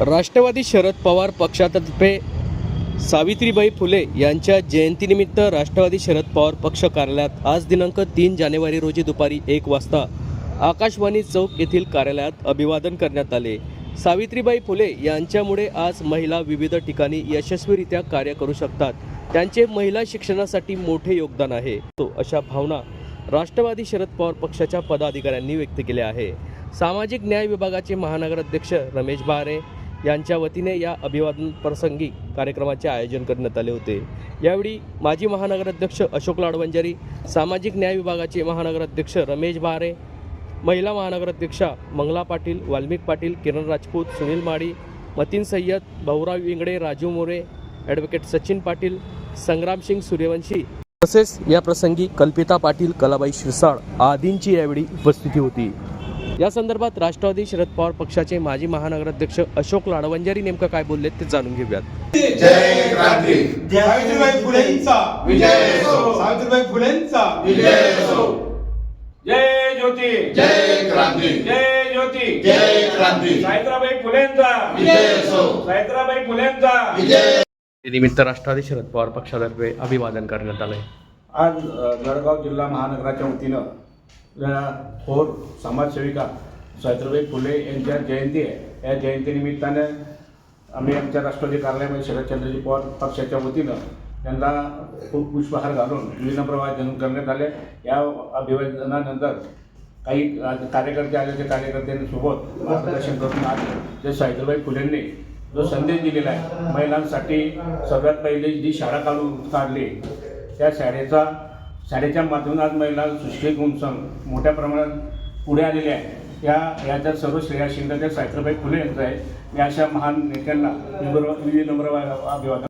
राष्ट्रवादी शरद पवार पक्षातर्फे सावित्रीबाई फुले यांच्या जयंतीनिमित्त राष्ट्रवादी शरद पवार पक्ष कार्यालयात आज दिनांक तीन जानेवारी रोजी दुपारी एक वाजता आकाशवाणी चौक येथील कार्यालयात अभिवादन करण्यात आले. सावित्रीबाई फुले यांच्यामुळे आज महिला विविध ठिकाणी यशस्वीरित्या कार्य करू शकतात. त्यांचे महिला शिक्षणासाठी मोठे योगदान आहे. तो अशा भावना राष्ट्रवादी शरद पवार पक्षाच्या पदाधिकाऱ्यांनी व्यक्त केल्या आहे. सामाजिक न्याय विभागाचे महानगराध्यक्ष रमेश बारे यांच्या वतीने या अभिवादन प्रसंगी कार्यक्रमाचे आयोजन करण्यात आले होते. यावेळी माजी महानगराध्यक्ष अशोक लाडवंजारी सामाजिक न्याय विभागाचे महानगराध्यक्ष रमेश भारे महिला महानगराध्यक्षा मंगला पाटील वाल्मिक पाटील किरण राजपूत सुनील माळी मतीन सय्यद भाऊराव इंगडे राजू मोरे ॲडव्होकेट सचिन पाटील संग्रामसिंग सूर्यवंशी तसेच या प्रसंगी कल्पिता पाटील कलाबाई शिरसाळ आदींची यावेळी उपस्थिती होती. या संदर्भात राष्ट्रवादी शरद पवार पक्षाचे माजी महानगराध्यक्ष अशोक लाडवंजारी नेमकं काय बोलले ते जाणून घेऊयात. जय क्रांती सावित्रीबाई फुलेंचा. विजय असो. सावित्रीबाई फुलेंचा. विजय असो जय ज्योती. जय क्रांती जय ज्योती. जय क्रांती सावित्राबाई फुलेंचा. विजय असो सावित्राबाई फुलेंचा. विजय निमित्त राष्ट्रवादी शरद पवार पक्षातर्फे अभिवादन करण्यात आलंय. आज जळगाव जिल्हा महानगराच्या वतीनं थोर समाजसेविका सावित्रीबाई फुले यांच्या जयंती आहे. या जयंतीनिमित्ताने आम्ही आमच्या राष्ट्रवादी कार्यालयामध्ये शरदचंद्रजी पवार पक्षाच्या वतीनं त्यांना खूप पुष्पहार घालून विनम्र वादन करण्यात आले. या अभिवादनानंतर काही कार्यकर्ते आले त्या कार्यकर्त्यांसोबत मार्गदर्शन करून आज जे सावित्रीबाई फुलेंनी जो संदेश दिलेला आहे महिलांसाठी सगळ्यात पहिले जी शाळा काढून काढली त्या शाळेचा शाळेच्या माध्यमातून आज महिला सुशिक्षित होऊन मोठ्या प्रमाणात पुढे आलेल्या आहे या याच्यात सर्व श्रेया शिंदे त्या सावित्रीबाई फुले यांचं आहे. मी अशा महान नेत्यांना विनम्र विनम्र अभिवादन